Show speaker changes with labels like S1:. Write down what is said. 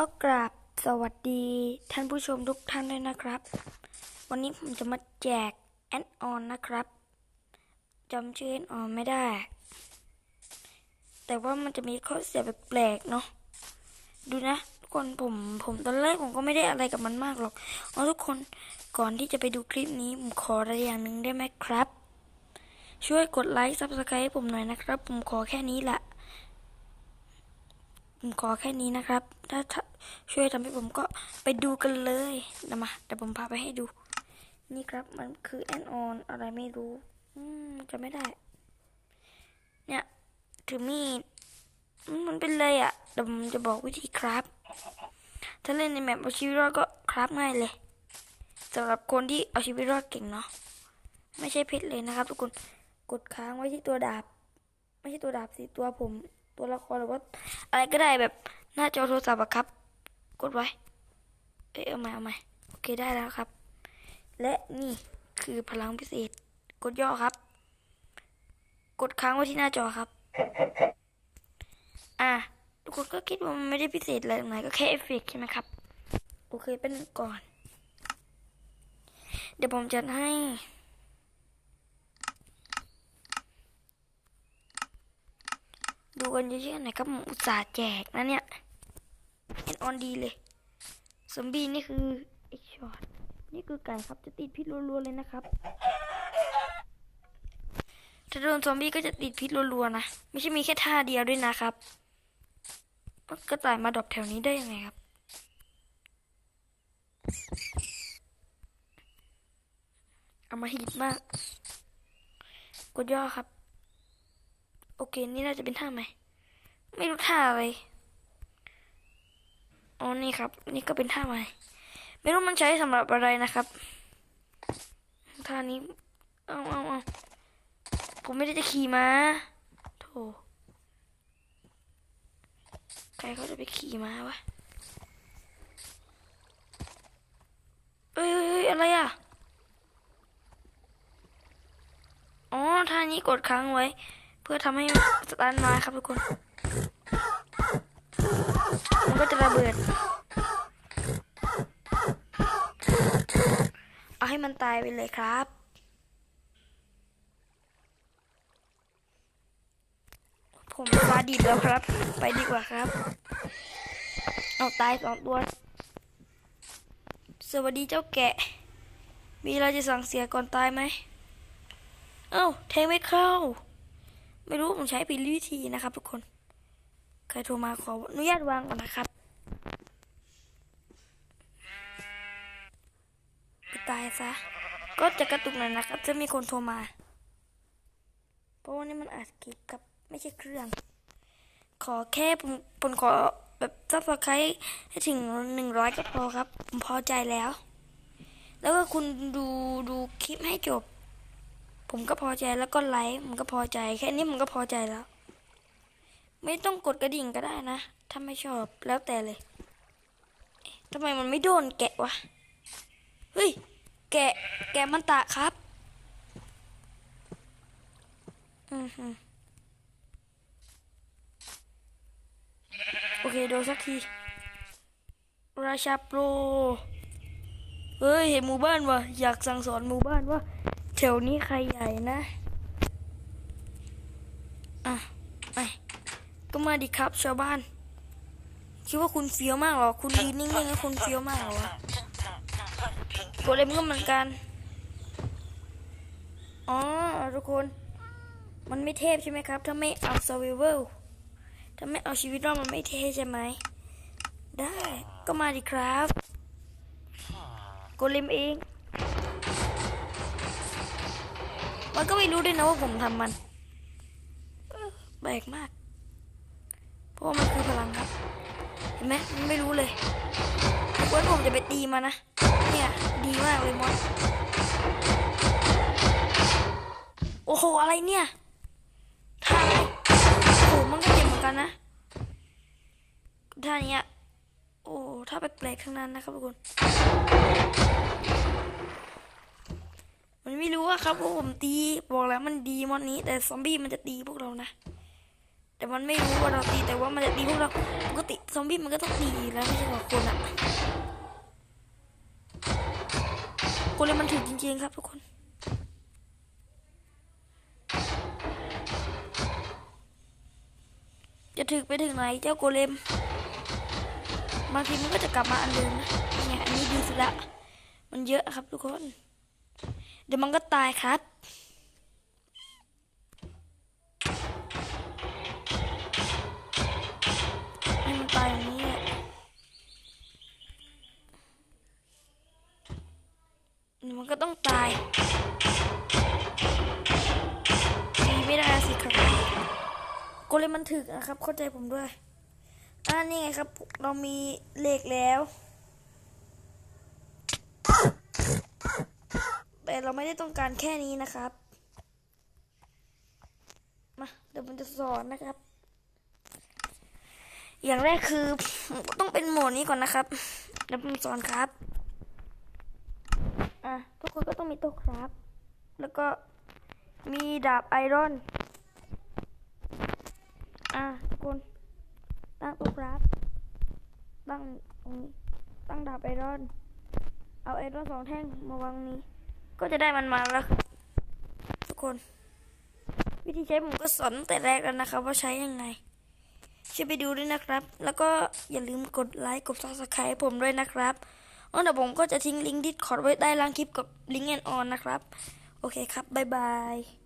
S1: ก็กราบสวัสดีท่านผู้ชมทุกท่านด้วยนะครับ วันนี้ผมจะมาแจกแอนออนนะครับจำชื่อแอนออนไม่ได้ แต่ว่ามันจะมีข้อเสียแปลกๆเนาะดูนะทุกคนผมผมตอนแรกผมก็ไม่ได้อะไรกับมันมากหรอกเอาทุกคนก่อนที่จะไปดูคลิปนี้ผมขออะไรอย่างหนึ่งได้ไหมครับ ช่วยกดไลค์ซับสไครต์ผมหน่อยนะครับ ผมขอแค่นี้แหละ ผมขอแค่นี้นะครับ ถ้าช่วยทำให้ผมก็ไปดูกันเลยนะมาเดี๋ยวผมพาไปให้ดู นี่ครับมันคือแอนออนอะไรไม่รู้อืมจะไม่ได้ เนี่ยถือมีดมมันเป็นเลยอะ่ะเดี๋ยวผมจะบอกวิธีครับ ถ้าเล่นในแมปเอาชีวิตรอดก็ครับง่ายเลยสำหรับคนที่เอาชีวิตรอดเก่งเนาะไม่ใช่เพชรเลยนะครับ ทุกคนกดค้างไว้ที่ตัวดาบ ไม่ใช่ตัวดาบสิตัวผม ตัวละครหรือว่าอะไรก็ได้แบบหน้าจอโทรศัพท์อะครับ กดไว้ เอ้ยเอาใหม่เอาใหม่โอเคได้แล้วครับ และนี่คือพลังพิเศษ กดย่อครับ กดค้างไว้ที่หน้าจอครับ อะทุกคนก็คิดว่ามันไม่ได้พิเศษอะไรตรงไหนก็แค่เอฟเฟกต์ใช่ไหมครับ โอเคเป็นก่อน เดี๋ยวผมจะให้ ดูกันเยอะๆหน่อยครับผมอุตส่าห์แจกนะเนี่ยเอ็นออนดีเลยซอมบี้นี่คือไอช็อตนี่คือไก่ครับจะติดพิษรัวๆเลยนะครับ ถ้าโดนซอมบี้ก็จะติดพิษรัวๆนะ ไม่ใช่มีแค่ท่าเดียวด้วยนะครับกระต่ายมาดรอปแถวนี้ได้ยังไงครับ เอามาหิดมาก กดย่อครับ โอเค นี่น่าจะเป็นท่าไหม ไม่รู้ท่าอะไรอ๋อนี่ครับ นี่ก็เป็นท่าใหม่ ไม่รู้มันใช้สำหรับอะไรนะครับ ท่านี้ เอาเอาเอาผมไม่ได้จะขี่ม้าโธ่ใครเขาจะไปขี่ม้าวะเอ้ยเอ้ยเอ้ยอะไรอะ อ๋อ ท่านี้กดค้างไว้ เพื่อทำให้สตาร์ทมาครับทุกคน มันก็จะระเบิด เอาให้มันตายไปเลยครับผมฟาดิบแล้วครับ ไปดีกว่าครับ เอาตายสองตัว สวัสดีเจ้าแกะ มีอะไรจะสั่งเสียก่อนตายไหม เอ้าแทงไม่เข้า ไม่รู้ผมใช้ผิดวิธีนะครับ ทุกคนใครโทรมาขออนุญาตวางก่อนนะครับไปตายซะ ก็จะกระตุกหน่อยนะครับ จะมีคนโทรมา เพราะว่านี่มันอาจเกี่ยวกับไม่ใช่เครื่อง ขอแค่ผมผมขอแบบซับสไครต์ให้ถึงหนึ่งร้อยก็พอครับ ผมพอใจแล้ว แล้วก็คุณดูดูคลิปให้จบ ผมก็พอใจแล้วก็ไลค์ผมก็พอใจ แค่นี้ผมก็พอใจแล้ว ไม่ต้องกดกระดิ่งก็ได้นะ ถ้าไม่ชอบแล้วแต่เลยทำไมมันไม่โดนแกะวะ เฮ้ย แกะ แกะมันตะครับ อือหือโอเค โดนสักที ราชาโปร เฮ้ย เห็นหมู่บ้านวะอยากสั่งสอนหมู่บ้านว่า แถวนี้ใครใหญ่นะ อะไปก็มาดิครับชาวบ้าน คิดว่าคุณเฟี้ยวมากเหรอ คุณยืนนิ่งๆแล้วคุณเฟี้ยวมากเหรอวะตัวเล็มก็เหมือนกัน อ๋อทุกคน มันไม่เทพใช่ไหมครับ ถ้าไม่เอา survival ถ้าไม่เอาชีวิตรอดมันไม่เทพใช่ไหม ได้ ก็มาดิครับ โกเลมเอง มันก็ไม่รู้ด้วยนะว่าผมทำมันแปลกมาก เพราะว่ามันคือพลังครับ เห็นไหมมันไม่รู้เลยวันผมจะไปตีมันนะ เนี่ย ดีมากเลยมอสโอ้โห อะไรเนี่ยท่าอะไรโอ้โหมันก็เจ็บเหมือนกันนะท่านี้โอ้ ถ้าแปลกๆทั้งนั้นนะครับทุกคน ไม่รู้ว่าครับว่าผมตีบอกแล้วมันดีมอนนี้ แต่ซอมบี้มันจะตีพวกเรานะแต่มันไม่รู้ว่าเราตีแต่ว่ามันจะตีพวกเราปกติซอมบี้มันก็ต้องตีแล้วไม่ใช่หรอคนอะคนเลยมันถึงจริงๆครับทุกคนจะถึงไปถึงไหนเจ้าโกเลมบางทีมันก็จะกลับมาอันเดิมนะเนี่ยอันนี้ดีสุดละมันเยอะครับทุกคน เดี๋ยวมันก็ตายครับนี่มันตายอย่างนี้อะนี่มันก็ต้องตายตีไม่ได้สิครับโกเลมมันถึกนะครับ เข้าใจผมด้วยอ่านี่ไงครับ เรามีเหล็กแล้ว แต่เราไม่ได้ต้องการแค่นี้นะครับ มาเดี๋ยวผมจะสอนนะครับ อย่างแรกคือต้องเป็นโหมดนี้ก่อนนะครับเดี๋ยวผมสอนครับ อะทุกคนก็ต้องมีโต๊ะครับ แล้วก็มีดาบไอรอน อะทุกคนตั้งโต๊ะครับตั้งตรงนี้ตั้งดาบไอรอน เอาไอรอนสองแท่งมาวางนี้ ก็จะได้มันมาแล้ว ทุกคน วิธีใช้ผมก็สอนตั้งแต่แรกแล้วนะครับ ว่าใช้ยังไงช่วยไปดูด้วยนะครับ แล้วก็อย่าลืมกดไลค์กดซับสไครต์ผมด้วยนะครับอ๋อเดี๋ยวผมก็จะทิ้งลิงก์ดิสคอร์ดไว้ใต้ล่างคลิปกับลิงก์แอนออนนะครับ โอเคครับ บ๊ายบาย